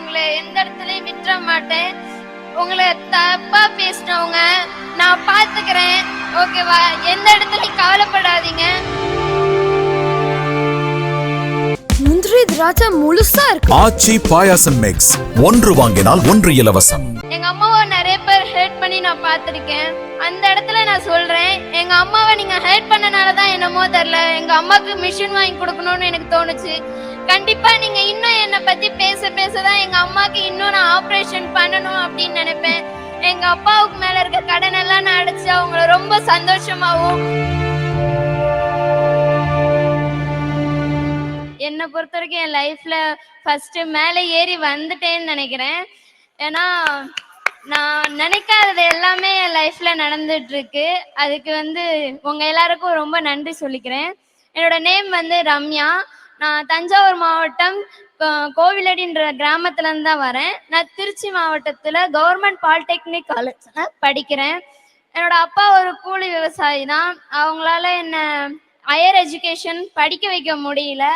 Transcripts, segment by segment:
உங்களை எந்த இடத்துலயும் விட்டுற மாட்டேன். உங்களை தப்பா பேசினவங்க நான் பாத்துக்கிறேன். ஓகேவா? எந்த இடத்துலயும் கவலைப்படாதீங்க. முந்திரி திராட்சை முழுசா இருக்கு. ஆச்சி பாயாசம் மிக்ஸ் ஒன்று வாங்கினால் ஒன்று இலவசம். எங்க அம்மாவை நிறைய பேர் ஹேட் பண்ணி நான் பார்த்திருக்கேன். அந்த இடத்துல நான் சொல்றேன் எங்க அம்மாவை நீங்க ஹேட் பண்ணனால தான் என்னமோ தெரியல. எங்க அம்மாக்கு மிஷின் வாங்கி கொடுக்கணும்னு எனக்கு தோணுச்சு. கண்டிப்பா நீங்க இன்னும் என்னை பத்தி பேச பேச தான் எங்க அம்மாக்கு இன்னும் நான் ஆபரேஷன் பண்ணணும் அப்படின்னு நினைப்பேன். எங்க அப்பாவுக்கு மேல இருக்க கடன் எல்லாம் நான் அடைச்சு அவங்கள ரொம்ப சந்தோஷமாவும் என்னை பொறுத்த வரைக்கும் என் லைஃப்ல ஃபர்ஸ்ட் மேலே ஏறி வந்துட்டேன்னு நினைக்கிறேன். ஏன்னா நான் நினைக்காதது எல்லாமே என் லைஃப்ல நடந்துட்டு இருக்கு அதுக்கு வந்து உங்க எல்லாருக்கும் ரொம்ப நன்றி சொல்லிக்கிறேன். என்னோட நேம் வந்து ரம்யா. நான் தஞ்சாவூர் மாவட்டம் கோவிலடின்ற கிராமத்துலேருந்து தான் வரேன். நான் திருச்சி மாவட்டத்துல கவர்மெண்ட் பாலிடெக்னிக் காலேஜ்ல படிக்கிறேன். என்னோட அப்பா ஒரு கூலி விவசாயி தான். அவங்களால என்ன ஹையர் எஜுகேஷன் படிக்க வைக்க முடியல.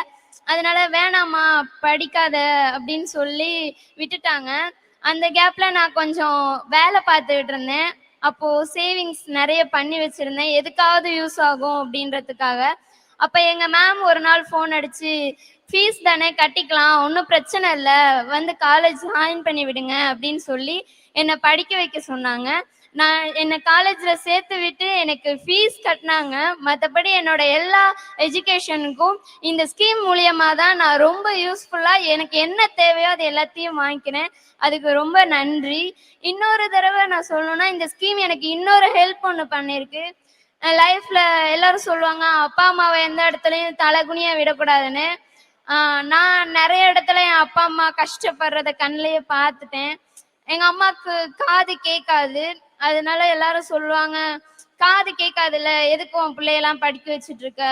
அதனால வேணாம்மா படிக்காத அப்படின்னு சொல்லி விட்டுட்டாங்க. அந்த கேப்ல நான் கொஞ்சம் வேலை பார்த்துக்கிட்டு இருந்தேன். அப்போ சேவிங்ஸ் நிறைய பண்ணி வச்சிருந்தேன். எதுக்காவது யூஸ் ஆகும் அப்படின்றதுக்காக. அப்ப எங்க மேம் ஒரு நாள் ஃபோன் அடிச்சு ஃபீஸ் தானே கட்டிக்கலாம் ஒன்றும் பிரச்சனை இல்லை வந்து காலேஜ் ஜாயின் பண்ணி விடுங்க அப்படின்னு சொல்லி என்னை படிக்க வைக்க சொன்னாங்க. நான் என்னை காலேஜில் சேர்த்து விட்டு எனக்கு ஃபீஸ் கட்டினாங்க. மற்றபடி என்னோட எல்லா எஜுகேஷனுக்கும் இந்த ஸ்கீம் மூலியமாக தான் நான் ரொம்ப யூஸ்ஃபுல்லாக எனக்கு என்ன தேவையோ அது எல்லாத்தையும் வாங்கிக்கிறேன். அதுக்கு ரொம்ப நன்றி. இன்னொரு தடவை நான் சொல்லணும்னா இந்த ஸ்கீம் எனக்கு இன்னொரு ஹெல்ப் ஒன்று பண்ணியிருக்கு லைஃப்ல எல்லாரும் சொல்லுவாங்க அப்பா அம்மாவை எந்த இடத்துலையும் தலைகுனியா விடக்கூடாதுன்னு. நான் நிறைய இடத்துல என் அப்பா அம்மா கஷ்டப்படுறத கண்ணிலேயே பார்த்துட்டேன். எங்க அம்மாக்கு காது கேட்காது. அதனால எல்லாரும் சொல்லுவாங்க காது கேட்காதுல்ல எதுக்கு உன் பிள்ளையெல்லாம் படிக்க வச்சுட்டு இருக்க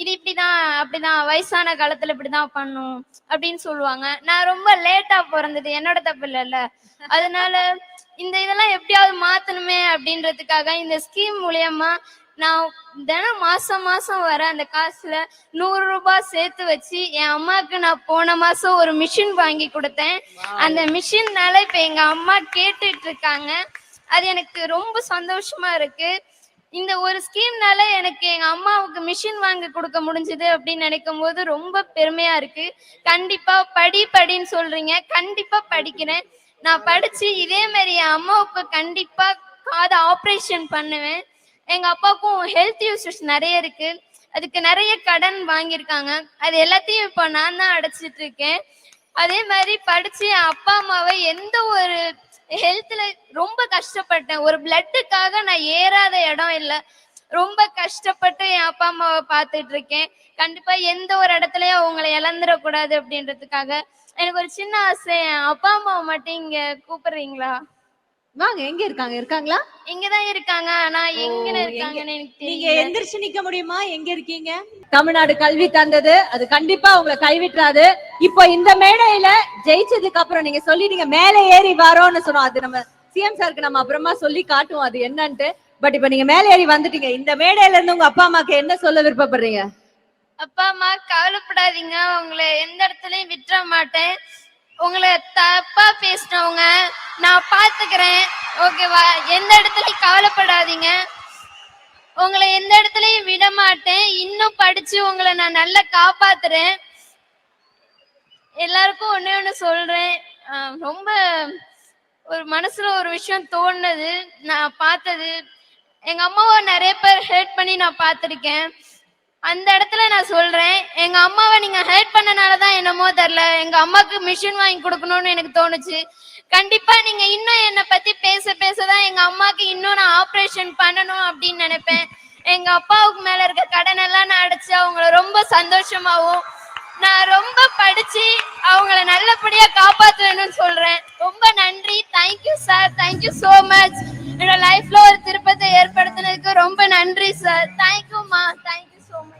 இது இப்படிதான் அப்படிதான் வயசான காலத்துல இப்படிதான் பண்ணும். அப்படின்னு சொல்லுவாங்க. நான் ரொம்ப லேட்டா பிறந்தது என்னோட தப்பு இல்லைல்ல. அதனால இந்த இதெல்லாம் எப்படியாவது மாத்தணுமே அப்படின்றதுக்காக இந்த ஸ்கீம் மூலியமா நான் தினம் மாசம் மாசம் வர அந்த காசுல நூறு ரூபாய் சேர்த்து வச்சு என் அம்மாவுக்கு நான் போன மாசம் ஒரு மிஷின் வாங்கி கொடுத்தேன். அந்த மிஷின்னால இப்ப எங்க அம்மா கேட்டுட்டு இருக்காங்க. அது எனக்கு ரொம்ப சந்தோஷமா இருக்கு. இந்த ஒரு ஸ்கீம்னால எனக்கு எங்க அம்மாவுக்கு மிஷின் வாங்கி கொடுக்க முடிஞ்சது அப்படின்னு நினைக்கும் போது ரொம்ப பெருமையா இருக்கு. கண்டிப்பா படி படின்னு சொல்றீங்க. கண்டிப்பா படிக்கிறேன். நான் படிச்சு இதே மாதிரி என் அம்மாவுக்கு கண்டிப்பா காது ஆப்ரேஷன் பண்ணுவேன். எங்க அப்பாவுக்கும் ஹெல்த் இஷ்யூஸ் நிறைய இருக்கு. அதுக்கு நிறைய கடன் வாங்கியிருக்காங்க. அது எல்லாத்தையும் இப்போ நான் தான் அடைச்சிட்டு இருக்கேன். அதே மாதிரி படிச்சு என் அப்பா அம்மாவை எந்த ஒரு ஹெல்த்ல ரொம்ப கஷ்டப்பட்டேன். ஒரு பிளட்டுக்காக நான் ஏறாத இடம் இல்லை. ரொம்ப கஷ்டப்பட்டு என் அப்பா அம்மாவை பார்த்துட்டு இருக்கேன். கண்டிப்பா எந்த ஒரு இடத்துலயும் அவங்களை இழந்துடக்கூடாது அப்படின்றதுக்காக. எனக்கு ஒரு சின்ன ஆசை. என் அப்பா அம்மாவை மட்டும் இங்க கூப்பிடுறீங்களா? வாங்க எங்க இருக்காங்க? இருக்காங்களா? இங்கதான் இருக்காங்க. ஆனா எங்க இருக்காங்கன்னு எனக்கு நீங்க தெரியல. எந்திரிச்சு நிக்க முடியுமா? எங்க இருக்கீங்க? தமிழ்நாடு கல்வி தந்தது. அது கண்டிப்பா உங்களை கைவிட்டுறாது. இப்போ இந்த மேடையில ஜெயிச்சதுக்கு அப்புறம் நீங்க சொல்லிட்டீங்க மேலே ஏறி வரோம்னு சொன்னோம். அது நம்ம சிஎம் சாருக்கு நம்ம அப்புறமா சொல்லி காட்டுவோம் அது என்னன்ட்டு. பட் இப்போ நீங்க மேலே ஏறி வந்துட்டீங்க. இந்த மேடையில இருந்து உங்க அப்பா அம்மாக்கு என்ன சொல்ல விருப்பப்படுறீங்க? அப்பா அம்மா கவலைப்படாதீங்க. உங்களை எந்த இடத்துலயும் விட்டுற மாட்டேன். உங்களை தப்பா பேசினவங்க நான் பார்க்குறேன் ஓகேவா எந்த இடத்துலயும் கவலைப்படாதீங்க. உங்களை எந்த இடத்துலயும் விட மாட்டேன் இன்னும் படிச்சு உங்களை நான் நல்லா காப்பாத்துறேன். எல்லாருக்கும் ஒண்ணே ஒண்ணு சொல்றேன். ரொம்ப ஒரு மனசுல ஒரு விஷயம் தோணுது நான் பார்த்தது. எங்க அம்மாவை நிறைய பேர் ஹேட் பண்ணி நான் பார்த்துருக்கேன். அந்த இடத்துல நான் சொல்றேன் எங்க அம்மாவை நீங்க ஹெல்ப் பண்ணனால தான் என்னமோ தெரியல. எங்க அம்மாக்கு மிஷின் வாங்கி கொடுக்கணும்னு எனக்கு தோணுச்சு. கண்டிப்பா நீங்க இன்னும் என்னை பத்தி பேச பேச தான் எங்க அம்மாக்கு இன்னும் நான் ஆபரேஷன் பண்ணணும் அப்படின்னு நினைப்பேன். எங்க அப்பாவுக்கு மேல இருக்க கடன் எல்லாம் நான் அடைச்சு அவங்கள ரொம்ப சந்தோஷமாவும் நான் ரொம்ப படிச்சு அவங்கள நல்லபடியா காப்பாத்தணும்னு சொல்றேன். ரொம்ப நன்றி. Thank you sir thank you so much என்னோட லைஃப்ல ஒரு திருப்பத்தை ஏற்படுத்தினதுக்கு ரொம்ப நன்றி சார் தேங்க்யூமா thank you so much